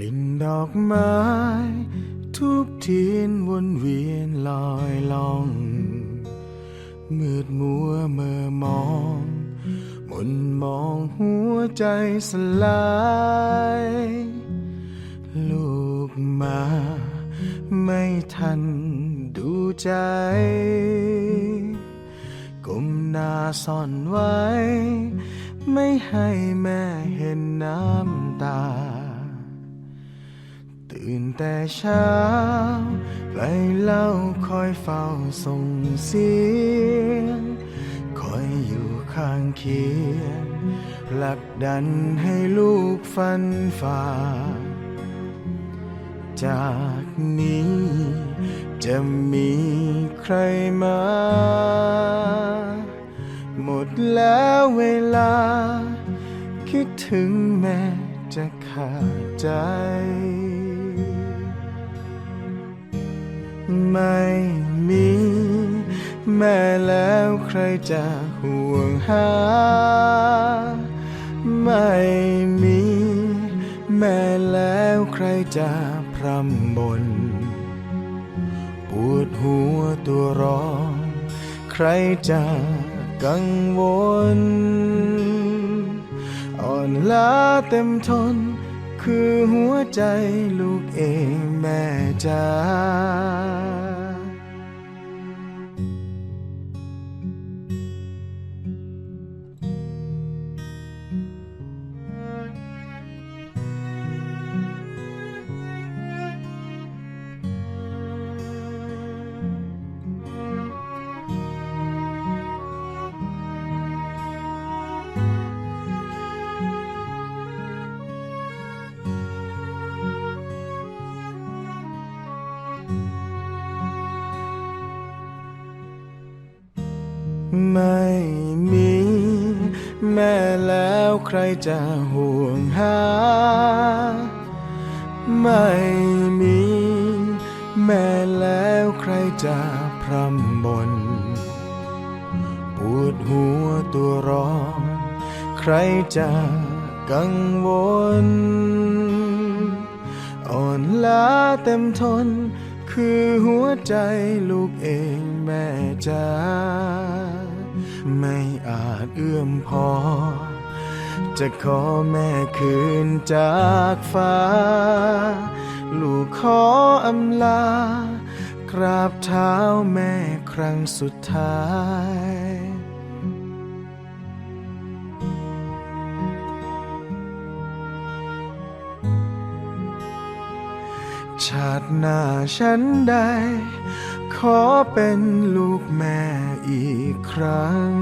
ลิ่นดอกไม้ ทุกทีนวนเวียนลอยล่อง มืดมัวเมื่อมองมนมองหัวใจสลาย ลูกมา ไม่ทันดูใจก้มหน้าซ่อนไว้ ไม่ให้แม่เห็นน้ำตา ตื่นแต่เช้าไกลเล่าคอยเฝ้าส่งเสียง คอยอยู่ข้างเคียงผลักดันให้ลูกฟันฝ่า จากนี้จะมีใครมา หมดแล้วเวลา คิดถึงแม่จะขาดใจ ไม่มี แม่แล้วใครจะห่วงหา ไม่มี แม่แล้วใครจะพร่ำบนปวดหัวตัวร้อนใครจะกังวล อ่อนล้าเต็มทน คือหัวใจลูกเองแม่จ้า ไม่มี แม่แล้วใครจะห่วงหา ไม่มี แม่แล้วใครจะพร่ำบนปวดหัวตัวร้อน ใครจะกังวล อ่อนล้าเต็มทน คือหัวใจลูกเองแม่จ้า เอื้อมพอ จะขอแม่คืนจากฟ้า ลูกขออำลา กราบเท้าแม่ครั้งสุดท้ายชาติหน้าฉันได้ขอเป็นลูกแม่อีกครั้ง